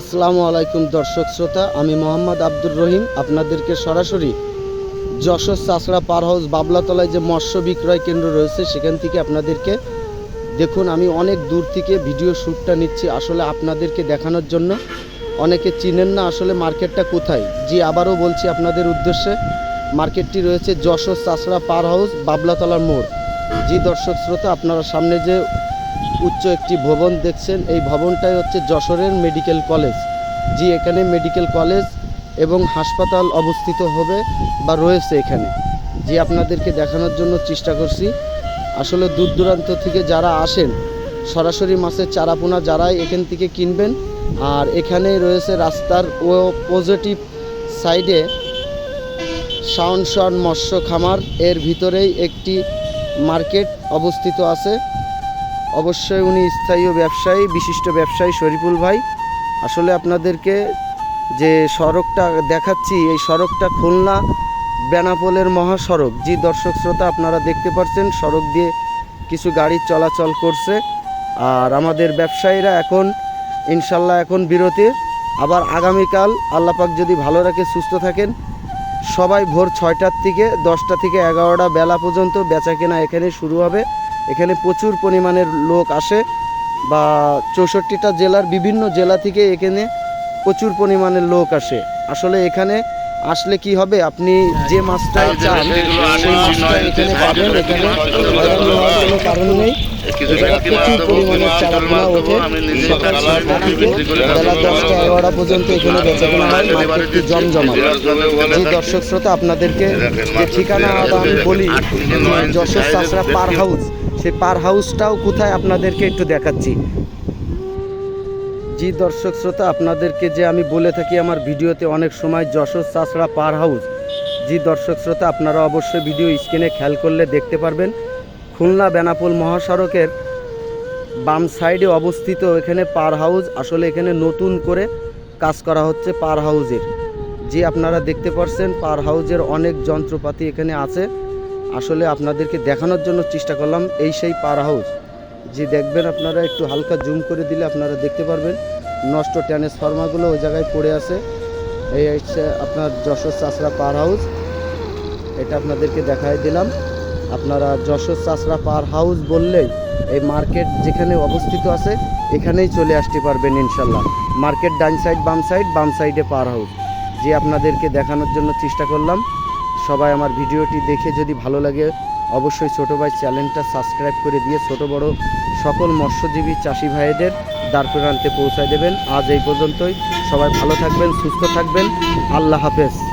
আসসালামু আলাইকুম দর্শক শ্রোতা, আমি মোহাম্মদ আব্দুর রহিম। আপনাদেরকে সরাসরি যশোর চাষড়া পার হাউস বাবলাতলায় যে মৎস্য বিক্রয় কেন্দ্র রয়েছে, সেখান থেকে আপনাদেরকে দেখুন, আমি অনেক দূর থেকে ভিডিও শ্যুটটা নিচ্ছি আসলে আপনাদেরকে দেখানোর জন্য। অনেকে চিনেন না আসলে মার্কেটটা কোথায়। জি, আবারও বলছি আপনাদের উদ্দেশ্যে, মার্কেটটি রয়েছে যশোর চাষড়া পার হাউস বাবলাতলার মোড়। জি, দর্শক শ্রোতা, আপনারা সামনে যে উচ্চ একটি ভবন দেখছেন। এই ভবনটাই হচ্ছে যশোরের মেডিকেল কলেজ। জি, এখানে মেডিকেল কলেজ এবং হাসপাতাল অবস্থিত হবে বা রয়েছে এখানে। যে আপনাদেরকে দেখানোর জন্য চেষ্টা করছি। আসলে দূর দূরান্ত থেকে যারা আসেন, সরাসরি মাছের চারাপোনা যারাই এখান থেকে কিনবেন। আর এখানে রয়েছে রাস্তার ও পজিটিভ সাইডে শাওনশন মৎস্য খামার। এর ভিতরেই একটি মার্কেট অবস্থিত আছে। অবশ্যই উনি স্থায়ী ব্যবসায়ী, বিশিষ্ট ব্যবসায়ী শরীফুল ভাই। আসলে আপনাদেরকে যে সড়কটা দেখাচ্ছি, এই সড়কটা খুলনা বেনাপোলের মহাসড়ক। যে দর্শক শ্রোতা, আপনারা দেখতে পাচ্ছেন সড়ক দিয়ে কিছু গাড়ি চলাচল করছে। আর আমাদের ব্যবসায়ীরা এখন, ইনশাল্লাহ এখন বিরতি আবার আগামীকাল আল্লাপাক যদি ভালো রাখে, সুস্থ থাকেন। সবাই ভোর ছয়টার থেকে দশটা থেকে এগারোটা বেলা পর্যন্ত বেচা কেনা এখানে শুরু হবে। এখানে প্রচুর পরিমাণের লোক আসে বা চৌষট্টিটা জেলার বিভিন্ন জেলা থেকে এখানে প্রচুর পরিমাণের লোক আসে। আসলে এখানে আসলে কি হবে? আপনি যে মাছটা চান সেই মাছটা এখানে পাবেন এখানে কোনো কারণ নেই। প্রচুর পরিমাণের চারাপোনা ওঠে সকাল ছয়টা থেকে বেলা দশটা এগারোটা পর্যন্ত এখানে বেচাকেনা হয় মার্কেটটি জমজমা জি দর্শক শ্রোতা আপনাদেরকে যে ঠিকানাটা আমি বলি যে যশোর চাষরা পার হাউস। সেই পার হাউসটাও কোথায় আপনাদেরকে একটু দেখাচ্ছি। জি দর্শক শ্রোতা, আপনাদেরকে যে আমি বলে থাকি আমার ভিডিওতে অনেক সময় যশোর চাষড়া পার হাউস। জি দর্শক শ্রোতা, আপনারা অবশ্যই ভিডিও স্ক্রিনে খেয়াল করলে দেখতে পারবেন। খুলনা বেনাপোল মহাসড়কের বাম সাইডে অবস্থিত এখানে পার হাউস। আসলে এখানে নতুন করে কাজ করা হচ্ছে পার হাউজের যে আপনারা দেখতে পাচ্ছেন পার হাউজের অনেক যন্ত্রপাতি এখানে আছে। আসলে আপনাদেরকে দেখানোর জন্য চেষ্টা করলাম এই সেই পার হাউস। যে দেখবেন আপনারা একটু হালকা জুম করে দিলে আপনারা দেখতে পারবেন। নষ্ট ট্রান্সফর্মারগুলো ওই জায়গায় পড়ে আছে। এই হচ্ছে আপনার যশোর চাষরা পার হাউস। এটা আপনাদেরকে দেখাই দিলাম। আপনারা যশোর চাষরা পার হাউস বললেই এই মার্কেট যেখানে অবস্থিত আছে, এখানেই চলে আসতে পারবেন ইনশাল্লাহ মার্কেট ডান সাইড, বাম সাইড, বাম সাইডে পার হাউস। যে আপনাদেরকে দেখানোর জন্য চেষ্টা করলাম। সবাই আমার ভিডিওটি দেখে যদি ভালো লাগে, অবশ্যই ছোটো ভাই চ্যানেলটা সাবস্ক্রাইব করে দিয়ে ছোট বড় সকল মৎস্যজীবী চাষি ভাইদের দ্বার প্রান্তে পৌঁছায় দেবেন। আজ এই পর্যন্তই। সবাই ভালো থাকবেন, সুস্থ থাকবেন। আল্লাহ হাফেজ।